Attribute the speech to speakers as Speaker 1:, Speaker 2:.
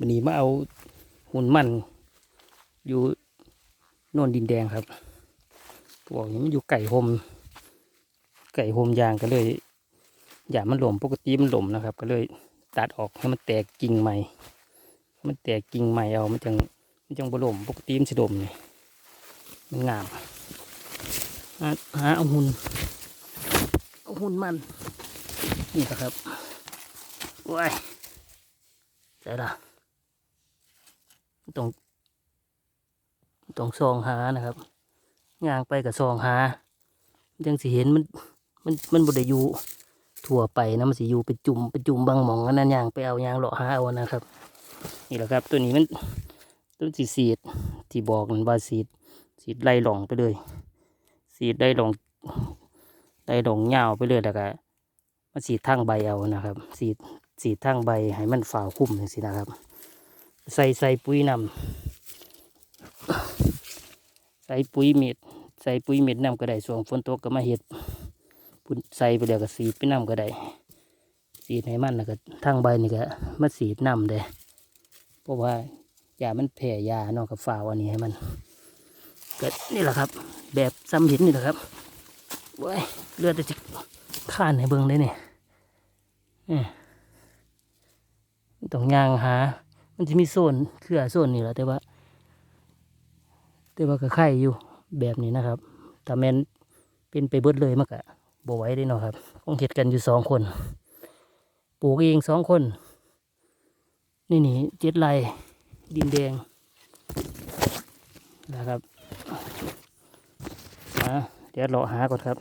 Speaker 1: วันนี้มาเอาหุ่นมัน อยู่โนนดินแดงครับบอกอย่างนี้มันอยู่ไก่โฮมไก่โฮมยางก็เลยอย่ามันหล่มปกติมันหล่มนะครับ ก็เลยตัดออกให้มันแตกกิ่งใหม่ มันแตกกิ่งใหม่เอามันจังมันจังบหล่มปกติมันสิหล่มนี่มันงามหาเอาหุ่นเอาหุ่นมัน นี่แหละครับว้ายใช่ละ ตรงตรงซองหานะครับย่างไปกับซองหาจังสิเห็นมันมันมันบดอยู่ทั่วไปนะมันสิอยู่เป็นจุ่มเป็นจุ่มบางหมองอันนั้นย่างไปเอาย่างเลาะหาเอานะครับ นี่แหละครับ ตัวนี้มันต้นสีสีดที่บอกมันว่าสีดสีดไล่หลงไปเลย สีดไล่หลงไล่หลองยาวไปเลยแล้วก็มาสีดทางใบเอานะครับ สีดสีดทางใบให้มันฝ่าวคุ้มอย่างสินะครับ ใส่ใส่ปุ๋ยนำใส่ปุ๋ยเม็ดใส่ปุ๋ยเม็ดนำก็ได้ส่วงฝนตกก็มาเห็ดปุ่นใส่ไปแล้วก็สีดไปนำก็ได้สีดให้มันแล้วก็ทางใบนี่ก็มาสีดนำเลยเพราะว่ายามันแผ่ยานอกกับฝ่าวอันนี้ให้มันเก็นี่แหละครับ แบบซ้ำเห็นนี่แหละครับเว้ยเลือดจะข้านให้เบิ่งได้เนี่ยต้องย่างหา มันจะมีโซนเครือโซนนี่แหละแต่ว่า แต่ว่าก็ไข่อยู่แบบนี้นะครับถ้าแมนเป็นไปเบิดเลยมันก็บวไหว้ได้เนาะครับคงเห็ดกันอยู่สองคน ปลูกเองสองคน นี่นี่เจ็ดไรดินแดงนะครับเดี๋ยวเราหาก่อนครับ